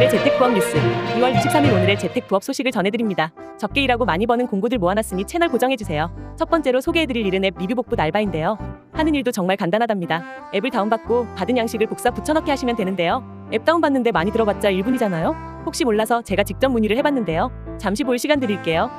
오늘의 재택 부업 뉴스 2월 23일 오늘의 재택 부업 소식을 전해드립니다. 적게 일하고 많이 버는 공고들 모아놨으니 채널 고정해주세요. 첫 번째로 소개해드릴 일은 앱 리뷰 복붙 알바인데요. 하는 일도 정말 간단하답니다. 앱을 다운받고 받은 양식을 복사 붙여넣기 하시면 되는데요. 앱 다운받는데 많이 들어봤자 1분이잖아요. 혹시 몰라서 제가 직접 문의를 해봤는데요. 잠시 볼 시간 드릴게요.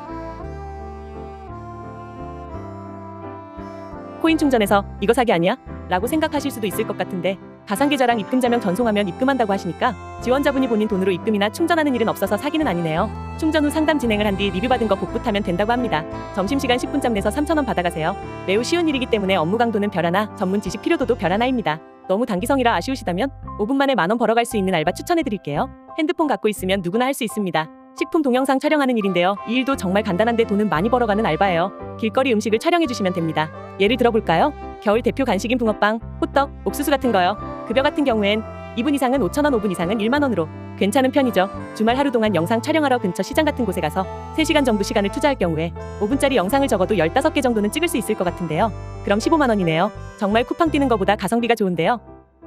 코인 충전해서 이거 사기 아니야? 라고 생각하실 수도 있을 것 같은데 가상계좌랑 입금자명 전송하면 입금한다고 하시니까 지원자분이 본인 돈으로 입금이나 충전하는 일은 없어서 사기는 아니네요. 충전 후 상담 진행을 한 뒤 리뷰 받은 거 복붙하면 된다고 합니다. 점심시간 10분짬 내서 3,000원 받아가세요. 매우 쉬운 일이기 때문에 업무 강도는 별 하나, 전문 지식 필요도도 별 하나입니다. 너무 단기성이라 아쉬우시다면 5분 만에 만원 벌어갈 수 있는 알바 추천해드릴게요. 핸드폰 갖고 있으면 누구나 할 수 있습니다. 식품 동영상 촬영하는 일인데요. 이 일도 정말 간단한데 돈은 많이 벌어가는 알바예요. 길거리 음식을 촬영해 주시면 됩니다. 예를 들어볼까요? 겨울 대표 간식인 붕어빵, 호떡, 옥수수 같은 거요. 급여 같은 경우엔 2분 이상은 5,000원, 5분 이상은 1만 원으로 괜찮은 편이죠. 주말 하루 동안 영상 촬영하러 근처 시장 같은 곳에 가서 3시간 정도 시간을 투자할 경우에 5분짜리 영상을 적어도 15개 정도는 찍을 수 있을 것 같은데요. 그럼 15만 원이네요. 정말 쿠팡 뛰는 것보다 가성비가 좋은데요.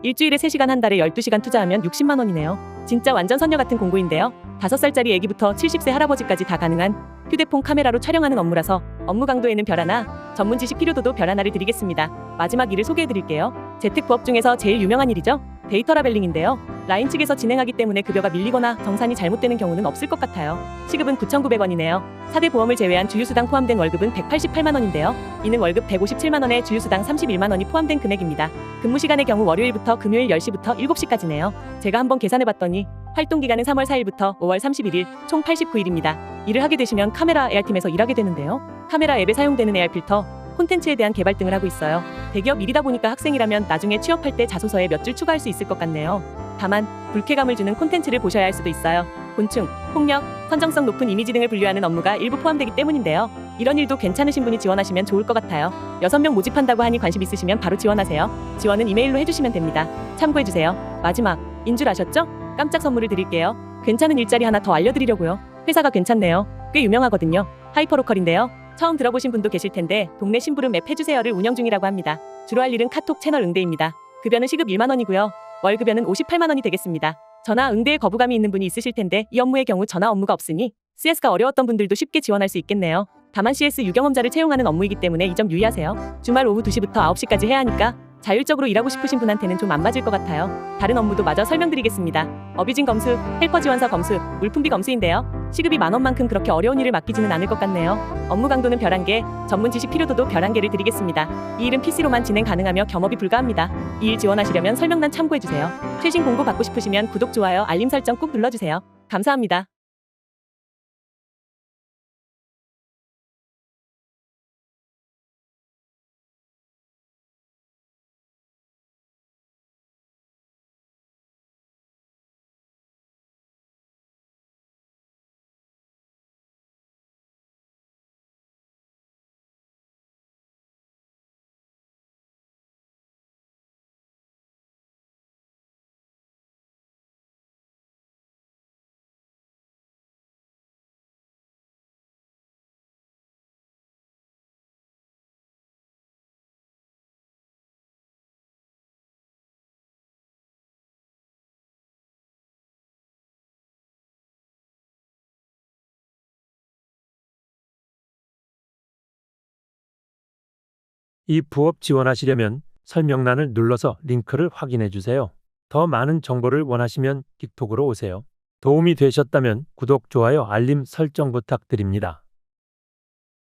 일주일에 3시간 한 달에 12시간 투자하면 60만 원이네요. 진짜 완전 선녀 같은 공고인데요. 5살짜리 애기부터 70세 할아버지까지 다 가능한 휴대폰 카메라로 촬영하는 업무라서 업무 강도에는 별 하나, 전문 지식 필요도도 별 하나를 드리겠습니다. 마지막 일을 소개해 드릴게요. 재택 부업 중에서 제일 유명한 일이죠. 데이터 라벨링인데요. 라인 측에서 진행하기 때문에 급여가 밀리거나 정산이 잘못되는 경우는 없을 것 같아요. 시급은 9,900원이네요. 4대 보험을 제외한 주유수당 포함된 월급은 188만 원인데요. 이는 월급 157만 원에 주유수당 31만 원이 포함된 금액입니다. 근무 시간의 경우 월요일부터 금요일 10시부터 7시까지네요. 제가 한번 계산해 봤더니 활동 기간은 3월 4일부터 5월 31일 총 89일입니다. 일을 하게 되시면 카메라 AR팀에서 일하게 되는데요. 카메라 앱에 사용되는 AR 필터, 콘텐츠에 대한 개발 등을 하고 있어요. 대기업 일이다 보니까 학생이라면 나중에 취업할 때 자소서에 몇 줄 추가할 수 있을 것 같네요. 다만 불쾌감을 주는 콘텐츠를 보셔야 할 수도 있어요. 곤충, 폭력, 선정성 높은 이미지 등을 분류하는 업무가 일부 포함되기 때문인데요. 이런 일도 괜찮으신 분이 지원하시면 좋을 것 같아요. 6명 모집한다고 하니 관심 있으시면 바로 지원하세요. 지원은 이메일로 해주시면 됩니다. 참고해주세요. 마지막, 인 줄 아셨죠? 깜짝 선물을 드릴게요. 괜찮은 일자리 하나 더 알려드리려고요. 회사가 괜찮네요. 꽤 유명하거든요. 하이퍼로컬인데요. 처음 들어보신 분도 계실 텐데 동네 심부름 맵 해주세요를 운영 중이라고 합니다. 주로 할 일은 카톡 채널 응대입니다. 급여는 시급 1만 원이고요. 월 급여는 58만 원이 되겠습니다. 전화 응대에 거부감이 있는 분이 있으실 텐데 이 업무의 경우 전화 업무가 없으니 CS가 어려웠던 분들도 쉽게 지원할 수 있겠네요. 다만 CS 유경험자를 채용하는 업무이기 때문에 이 점 유의하세요. 주말 오후 2시부터 9시까지 해야 하니까 자율적으로 일하고 싶으신 분한테는 좀 안 맞을 것 같아요. 다른 업무도 마저 설명드리겠습니다. 어뷰징 검수, 헬퍼 지원서 검수, 물품비 검수인데요. 시급이 만 원만큼 그렇게 어려운 일을 맡기지는 않을 것 같네요. 업무 강도는 별 한 개, 전문 지식 필요도도 별 한 개를 드리겠습니다. 이 일은 PC로만 진행 가능하며 겸업이 불가합니다. 이 일 지원하시려면 설명란 참고해 주세요. 최신 공고 받고 싶으시면 구독, 좋아요, 알림 설정 꾹 눌러주세요. 감사합니다. 이 부업 지원하시려면 설명란을 눌러서 링크를 확인해 주세요. 더 많은 정보를 원하시면 틱톡으로 오세요. 도움이 되셨다면 구독, 좋아요, 알림 설정 부탁드립니다.